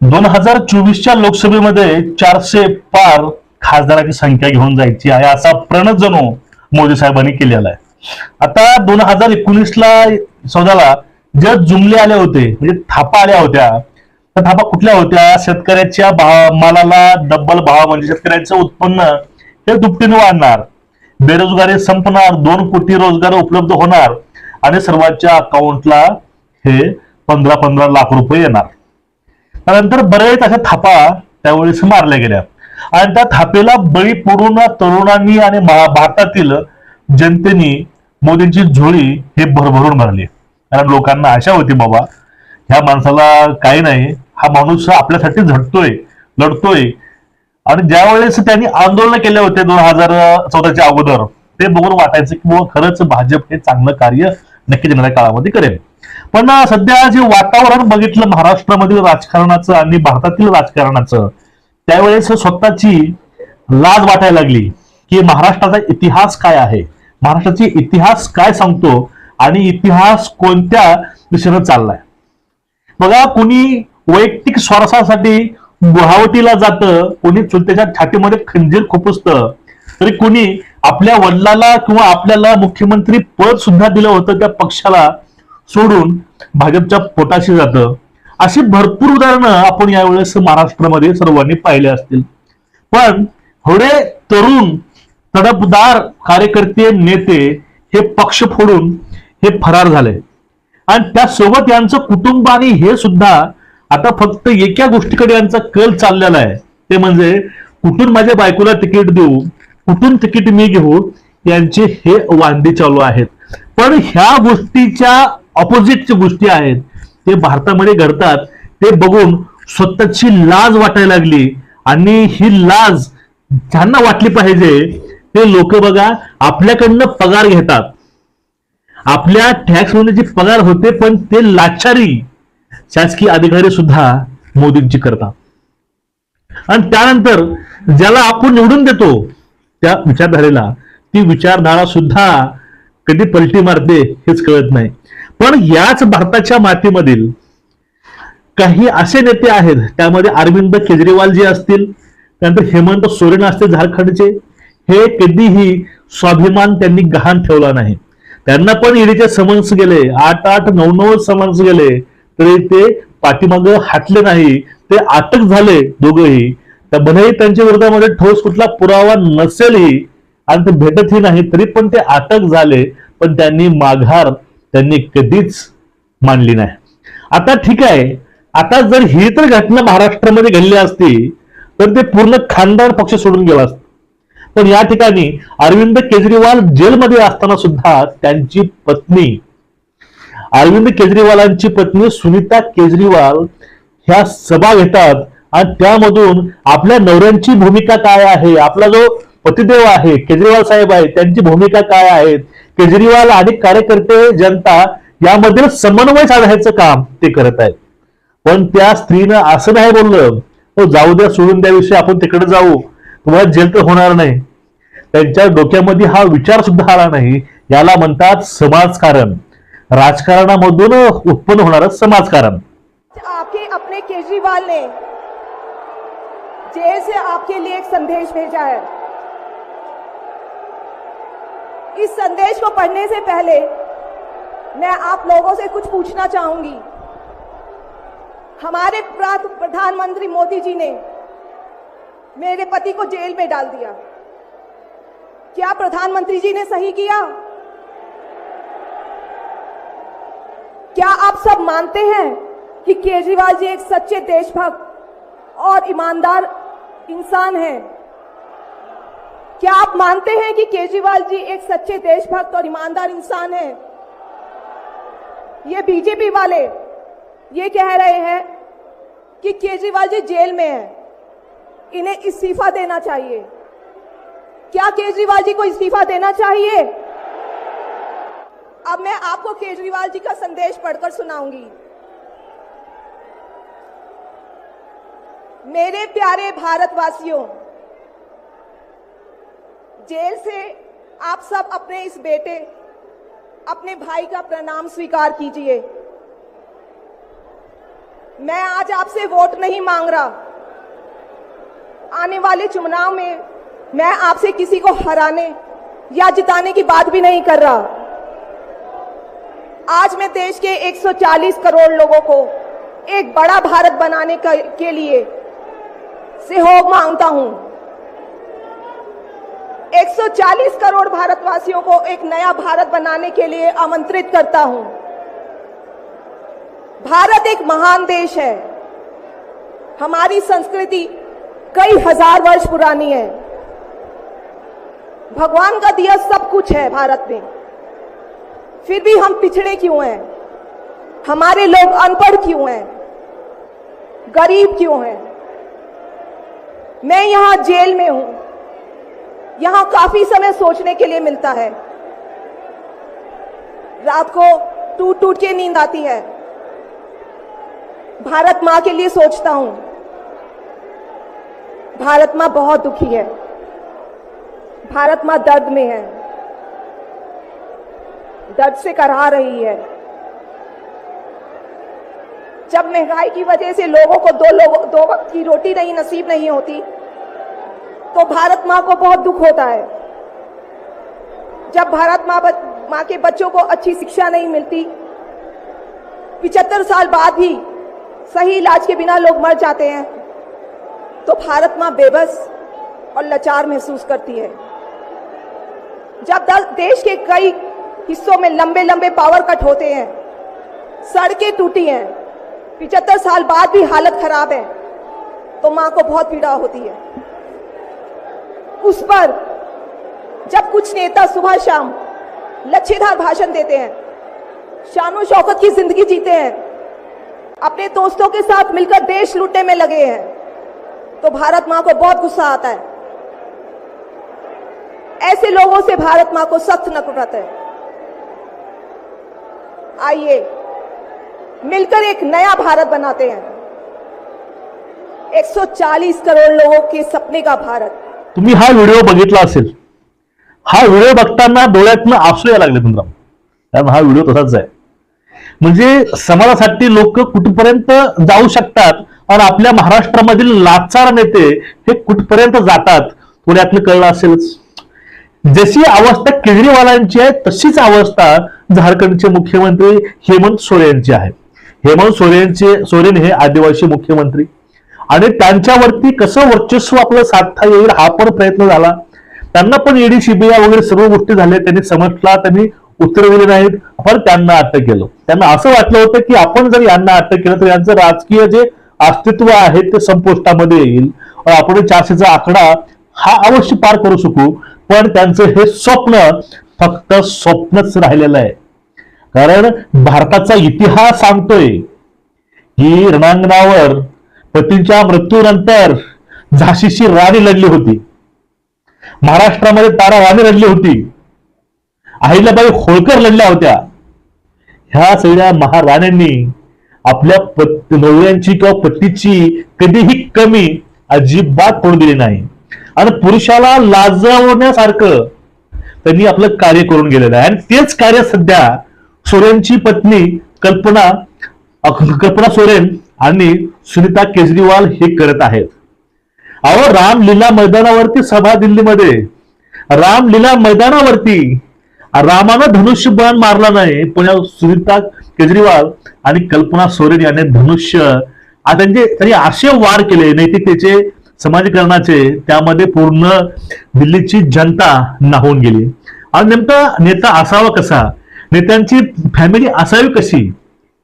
दोन हजार चोवीसच्या लोकसभेमध्ये चारशे पार खासदाराची संख्या घेऊन जायची आहे असा प्रणत जणू मोदी साहेबांनी केलेला आहे. आता दोन हजार एकोणीसला चौदाला ज्या जुमले आले होते म्हणजे थापा आल्या होत्या त्या थापा कुठल्या होत्या? शेतकऱ्याच्या भाव मालाला डब्बल भाव म्हणजे शेतकऱ्याचं उत्पन्न हे दुपटीने वाढणार. बेरोजगारी संपणार दोन कोटी रोजगार उपलब्ध होणार आणि सर्वांच्या अकाउंटला हे पंधरा पंधरा लाख रुपये येणार. त्यानंतर बरेच अशा थापा त्यावेळेस मारल्या गेल्या आणि त्या थापेला बळी पडून तरुणांनी आणि भारतातील जनतेने मोदींची झोळी हे भरभरून भरली कारण लोकांना आशा होती बाबा ह्या माणसाला काही नाही हा माणूस आपल्यासाठी झटतोय लढतोय. आणि ज्या वेळेस त्यांनी आंदोलन केले होते दोन हजार चौदाच्या अगोदर ते बघून वाटायचं की बुवा खरंच भाजप हे चांगलं कार्य नक्की येणाऱ्या काळामध्ये करेल. पण सध्या जे वातावरण बघितलं महाराष्ट्रामधील राजकारणाचं आणि भारतातील राजकारणाचं त्यावेळेस स्वतःची लाज वाटायला लागली की महाराष्ट्राचा इतिहास काय आहे? महाराष्ट्राची इतिहास काय सांगतो? आणि इतिहास कोणत्या दिशेनं चाललाय? बघा कुणी वैयक्तिक स्वारसासाठी गुहावटीला जातं कोणी चुलत्याच्या छातीमध्ये खंजीर खुपसतं तरी कुणी आपल्या वडिलाला किंवा आपल्याला मुख्यमंत्री पद सुद्धा दिलं होतं त्या पक्षाला सोडून भाजपच्या पोटाशी जातं. अशी भरपूर उदाहरणं आपण यावेळेस महाराष्ट्रामध्ये सर्वांनी पाहिले असतील. पण थोडे तरुण तडपदार कार्यकर्ते नेते हे पक्ष फोडून हे फरार झाले. आणि त्यासोबत यांचं कुटुंब आणि हे सुद्धा आता फक्त एका गोष्टीकडे यांचा कल चाललेला आहे. ते म्हणजे कुठून माझ्या बायकोला तिकीट देऊ कुठून तिकीट मी घेऊ यांचे हे वांदे चालू आहेत. पण ह्या गोष्टीच्या ऑपोजिटच्या गोष्टी आहेत. ते भारतामध्ये घडतात. ते बघून स्वतःची लाज वाटायला लागली. आणि ही लाज ज्यांना वाटली पाहिजे ते लोक बघा आपल्याकडनं पगार घेतात. आपल्या टॅक्समध्ये जे पगार होते पण ते लाचारी शासकीय अधिकारी सुद्धा मोदींची करतात. आणि त्यानंतर ज्याला आपण निवडून देतो त्या विचारधारेला ती विचारधारा सुद्धा कधी पलटी मारते हेच कळत नाही. पण याच भारताच्या मातीमधील काही असे नेते आहेत त्यामध्ये अरविंद केजरीवाल जे असतील त्यानंतर हेमंत सोरेन असतील झारखंडचे हे कधीही स्वाभिमान त्यांनी गहाण ठेवला नाही. त्यांना पण ईडीचे समन्स गेले आठ आठ नऊ नऊ समन्स गेले तरी ते पाठीमाग हटले नाही ते अटक झाले दोघंही. तर भलेही त्यांच्या विरोधामध्ये ठोस कुठला पुरावा नसेलही आणि ते भेटतही नाही तरी पण ते अटक झाले पण त्यांनी माघार त्यांनी कधीच मांडली नाही. आता ठीक आहे आता जर ही तर घटना महाराष्ट्रामध्ये घडली असती तर ते पूर्ण खानदार पक्ष सोडून गेला असत. पण या ठिकाणी अरविंद केजरीवाल जेलमध्ये असताना सुद्धा त्यांची पत्नी अरविंद केजरीवालांची पत्नी सुनीता केजरीवाल ह्या सभा घेतात आणि त्यामधून आपल्या नवऱ्यांची भूमिका काय आहे? आपला जो पतिदेव आहे केजरीवाल साहेब आहे त्यांची भूमिका काय आहे केजरीवाल आणि कार्यकर्ते जनता यामधील समन्वय साधायचं काम ते करत आहेत. पण त्या स्त्रीनं असं नाही बोललं हो जाऊ द्या सोडून द्याविषयी आपण तिकडे जाऊ. तुम्हाला जेल तर होणार नाही. त्यांच्या डोक्यामध्ये हा विचार सुद्धा आला नाही. याला म्हणतात समाजकारण. राजकारणामधून उत्पन्न होणार समाजकारण. आपके अपने केजरीवाल ने जेल से आपके लिए एक संदेश भेजा है। इस संदेश को पढ़ने से पहले मैं आप लोगों से कुछ पूछना चाहूँगी। हमारे प्रधानमंत्री मोदी जी ने मेरे पति को जेल में डाल दिया। क्या प्रधानमंत्री जी ने सही किया? क्या आप सब मानते हैं कि केजरीवाल जी एक सच्चे देशभक्त और ईमानदार इंसान हैं। क्या आप मानते हैं कि केजरीवाल जी एक सच्चे देशभक्त और ईमानदार इंसान हैं? ये बीजेपी वाले ये कह रहे हैं कि केजरीवाल जी जेल में है। इन्हें इस्तीफा देना चाहिए। क्या केजरीवाल जी को इस्तीफा देना चाहिए? अब मैं आपको केजरीवाल जी का संदेश पढ़कर सुनाऊँगी। मेरे प्यारे भारतवासियों जेल से आप सब अपने इस बेटे अपने भाई का प्रणाम स्वीकार कीजिए। मैं आज आपसे वोट नहीं मांग रहा। आने वाले चुनाव में मैं आपसे किसी को हराने या जिताने की बात भी नहीं कर रहा। आज मैं देश के 140 करोड़ लोगों को एक बड़ा भारत बनाने का, लिए सहयोग माँगता हूँ 140 करोड़ भारतवासियों को एक नया भारत बनाने के लिए आमंत्रित करता हूँ। भारत एक महान देश है। हमारी संस्कृति कई हज़ार वर्ष पुरानी है। भगवान का दिया सब कुछ है भारत में। फिर भी हम पिछड़े क्यों हैं? हमारे लोग अनपढ़ क्यों हैं? गरीब क्यों हैं? मैं यहाँ जेल में हूँ। यहाँ काफ़ी समय सोचने के लिए मिलता है। रात को टूट टूट के नींद आती है। भारत माँ के लिए सोचता हूँ। भारत माँ बहुत दुखी है। भारत माँ दर्द में है। दर्द से करा रही है। जब महँगाई की वजह से लोगों को दो लोगों, दो वक्त की रोटी नहीं, नसीब नहीं होती तो भारत माँ को बहुत दुख होता है। जब भारत माँ माँ के बच्चों को अच्छी शिक्षा नहीं मिलती पिछहत्तर साल बाद भी सही इलाज के बिना लोग मर जाते हैं तो भारत माँ बेबस और लाचार महसूस करती है। जब देश के कई हिस्सों में लंबे लंबे पावर कट होते हैं, सड़कें टूटी हैं पिछहत्तर साल बाद भी हालत खराब है। तो माँ को बहुत पीड़ा होती है। उस पर जब कुछ नेता सुबह शाम लच्छेदार भाषण देते हैं शानो शौकत की ज़िंदगी जीते हैं, अपने दोस्तों के साथ मिलकर देश लूटने में लगे हैं तो भारत माँ को बहुत गुस्सा आता है। ऐसे लोगों से भारत माँ को सख्त नफरत है। आइए मिलकर एक नया भारत बनाते हैं। 140 करोड़ लोगों के सपने का भारत। तुम्ही हा व्हिडिओ बघितला असेल हा व्हिडिओ बघताना डोळ्यातनं आसू यायला लागले तुमचा कारण हा व्हिडिओ तसाच आहे. म्हणजे समाजासाठी लोक कुठपर्यंत जाऊ शकतात आणि आपल्या महाराष्ट्रामधील लाचार नेते हे कुठपर्यंत जातात पुण्यातनं कळलं असेलच. जशी अवस्था केजरीवालांची आहे तशीच अवस्था झारखंडचे मुख्यमंत्री हेमंत सोरेनची आहे. हेमंत सोरेनचे सोरेन हे आदिवासी मुख्यमंत्री. आणि त्यांच्यावरती कसं वर्चस्व आपलं साधता येईल हा पण प्रयत्न झाला. त्यांना पण ईडी सीबीआय वगैरे सर्व गोष्टी झाल्या त्यांनी समजला त्यांनी उत्तर दिले नाहीत पण त्यांना अटक केलं. त्यांना असं वाटलं होतं की आपण जर यांना अटक केलं तर यांचं राजकीय जे अस्तित्व आहे ते संपुष्टामध्ये येईल. आपण चारशेचा आकडा हा अवश्य पार करू शकू पण त्यांचं हे स्वप्न फक्त स्वप्नच राहिलेलं आहे. कारण भारताचा इतिहास सांगतोय ही रणांगणावर पतींच्या मृत्यूनंतर झाशीची राणी लढली होती. महाराष्ट्रामध्ये तारा राणी लढली होती. अहिल्याबाई होळकर लढल्या होत्या. ह्या सगळ्या महाराण्यांनी आपल्या पत नवऱ्यांची किंवा पतीची कधीही कमी अजिबात पडू दिली नाही. आणि पुरुषाला लाजवण्यासारखं त्यांनी आपलं कार्य करून गेलेलं आहे. आणि तेच कार्य सध्या सोरेनची पत्नी कल्पना कल्पना सोरेन आणि सुनीता केजरीवाल हे करत आहेत. अहो रामलीला मैदानावरती सभा दिल्लीमध्ये. रामलीला मैदानावरती. रामानं धनुष्यबाण मारला नाही पण सुनीता केजरीवाल आणि कल्पना सोरेन यांनी धनुष्य त्यांचे त्यांनी असे वार केले नैतिकतेचे समाजीकरणाचे त्यामध्ये पूर्ण दिल्लीची जनता नाहून गेली. आणि नेमका नेता असावा कसा? नेत्यांची फॅमिली असावी कशी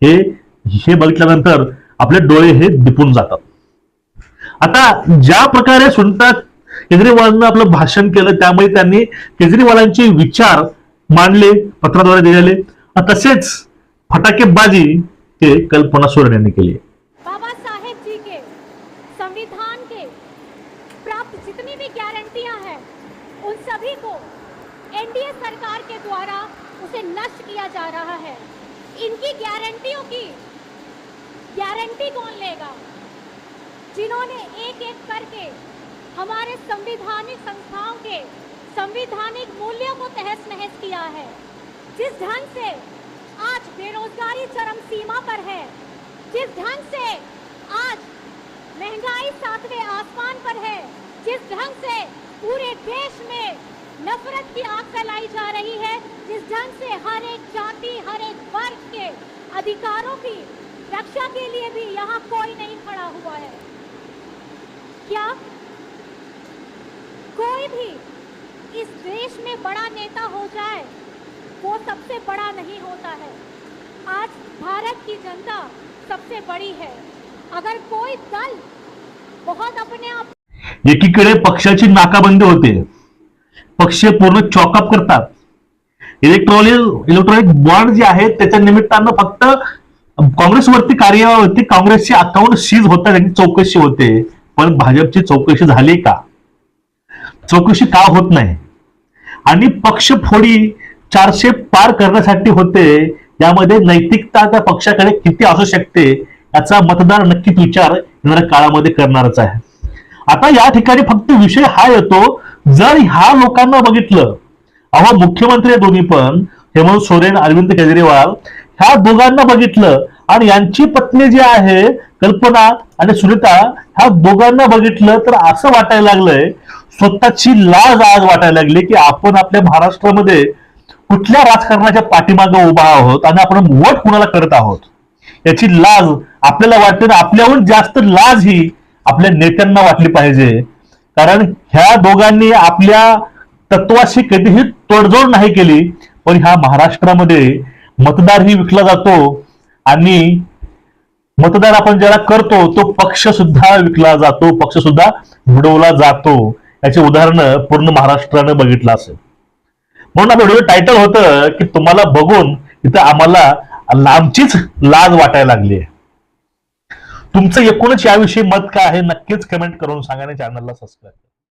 हे हे बघितल्यानंतर आपले डोळे हे दिपून जातात. आता ज्या प्रकारे सुनतात केजरीवालांना आपलं भाषण केलं त्यामुळे त्यांनी केजरीवालांचे विचार मांडले पत्राद्वारे दिलेले. तसेच फटाकेबाजी ते कल्पना सोरेन यांनी केली. रहा है। इनकी गारंटियों की गारंटी कौन लेगा? जिन्होंने एक एक करके हमारे संविधानिक संस्थाओं के संविधानिक मूल्यों को तहस नहस किया है, जिस ढंग से आज बेरोजगारी चरम सीमा पर है, जिस ढंग से आज महँगाई सातवें आसमान पर है, जिस ढंग से पूरे देश में नफरत की आग फैलाई जा रही है, जिस ढंग से हर एक जाति, हर एक वर्ग के अधिकारों की रक्षा के लिए भी यहाँ कोई नहीं खड़ा हुआ है। क्या कोई भी इस देश में बड़ा नेता हो जाए, वो सबसे बड़ा नहीं होता है। आज भारत की जनता सबसे बड़ी है। अगर कोई दल बहुत अपने आप एकीकडे पक्षाची नाकाबंदी होते पक्ष पूर्ण चॉकअप करतात. इलेक्ट्रॉनिक इलेक्ट्रॉनिक बॉन्ड जे आहेत त्याच्या निमित्तानं फक्त काँग्रेसवरती कार्यवाहीवरती काँग्रेसचे अकाउंट सीज होतात त्यांची चौकशी होते. पण भाजपची चौकशी झाली का? चौकशी का होत नाही? आणि पक्ष फोडी चारशे पार करण्यासाठी होते यामध्ये नैतिकता त्या पक्षाकडे किती असू शकते याचा मतदार नक्कीच विचार येणाऱ्या काळामध्ये करणारच आहे. आता या ठिकाणी फक्त विषय हा येतो जर ह्या लोकांना बघितलं अहो मुख्यमंत्री आहे दोन्ही पण हेमंत सोरेन अरविंद केजरीवाल ह्या दोघांना बघितलं आणि यांची पत्नी जी आहे कल्पना आणि सुनीता ह्या दोघांना बघितलं तर असं वाटायला लागलंय स्वतःची लाज आज वाटायला लागली की आपण आपल्या महाराष्ट्रामध्ये कुठल्या राजकारणाच्या पाठीमागे उभा आहोत आणि आपण वट कुणाला करत आहोत? याची लाज आपल्याला वाटते आपल्याहून जास्त लाज ही आपल्या नेत्यांना वाटली पाहिजे. कारण ह्या दोघांनी आपल्या तत्वाशी कधीही तोडजोड नाही केली पण ह्या महाराष्ट्रामध्ये मतदारही विकला जातो आणि मतदार आपण ज्याला करतो तो पक्ष सुद्धा विकला जातो पक्ष सुद्धा बुडवला जातो. याचे उदाहरण पूर्ण महाराष्ट्रानं बघितलं असेल. म्हणून आपलं व्हिडिओ टायटल होतं की तुम्हाला बघून इथं आम्हाला लांबचीच लाज वाटायला लागली आहे. तुमचं एकूणच याविषयी मत काय आहे? नक्कीच कमेंट करून सांगा आणि चॅनलला सबस्क्राईब